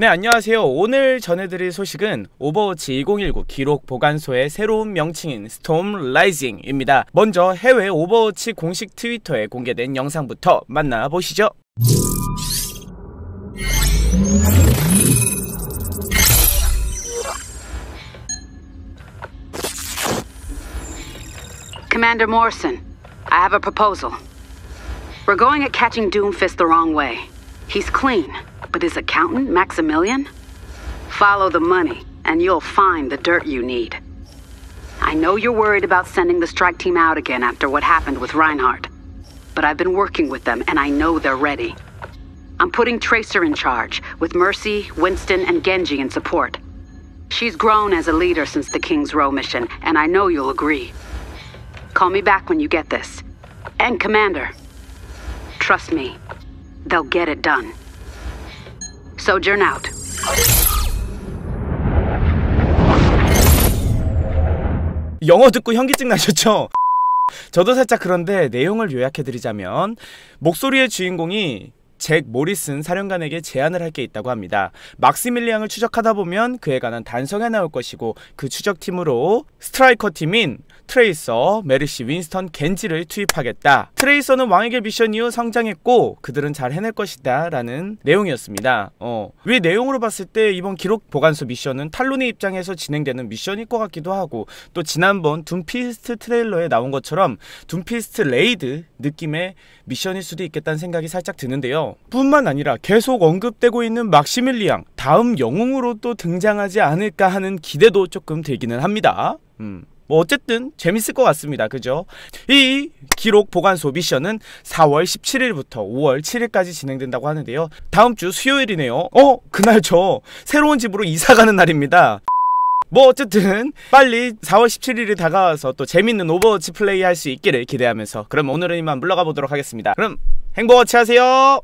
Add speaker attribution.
Speaker 1: 네 안녕하세요 오늘 전해드릴 소식은 오버워치 2019 기록 보관소의 새로운 명칭인 스톰 라이징입니다 먼저 해외 오버워치 공식 트위터에 공개된 영상부터 만나보시죠
Speaker 2: Commander Morrison, I have a proposal. We're going at catching Doomfist the wrong way. He's clean, but his accountant, Maximilian? Follow the money, and you'll find the dirt you need. I know you're worried about sending the strike team out again after what happened with Reinhardt, but I've been working with them, and I know they're ready. I'm putting Tracer in charge, with Mercy, Winston, and Genji in support. She's grown as a leader since the King's Row mission, and I know you'll agree. Call me back when you get this. And Commander, trust me, they'll get it done. Sojourn out.
Speaker 1: 영어 듣고 현기증 나셨죠? 저도 살짝 그런데 내용을 요약해드리자면 목소리의 주인공이 잭 모리슨 사령관에게 제안을 할 게 있다고 합니다. 막시밀리앙을 추적하다 보면 그에 관한 단서가 나올 것이고 그 추적팀으로 스트라이커 팀인 트레이서, 메르시, 윈스턴, 겐지를 투입하겠다. 트레이서는 왕에게 미션 이후 성장했고 그들은 잘 해낼 것이다 라는 내용이었습니다. 어, 왜 내용으로 봤을 때 이번 기록 보관소 미션은 탈론의 입장에서 진행되는 미션일 것 같기도 하고 또 지난번 둠피스트 트레일러에 나온 것처럼 둠피스트 레이드 느낌의 미션일 수도 있겠다는 생각이 살짝 드는데요. 뿐만 아니라 계속 언급되고 있는 막시밀리앙 다음 영웅으로 또 등장하지 않을까 하는 기대도 조금 들기는 합니다. 음. 뭐 어쨌든 재밌을 것 같습니다. 그죠? 이 기록 보관소 미션은 4월 17일부터 5월 7일까지 진행된다고 하는데요. 다음 주 수요일이네요. 어? 그날 저 새로운 집으로 이사 가는 날입니다. 뭐 어쨌든 빨리 4월 17일이 다가와서 또 재밌는 오버워치 플레이 할 수 있기를 기대하면서 그럼 오늘은 이만 물러가 보도록 하겠습니다. 그럼 행복워치 하세요.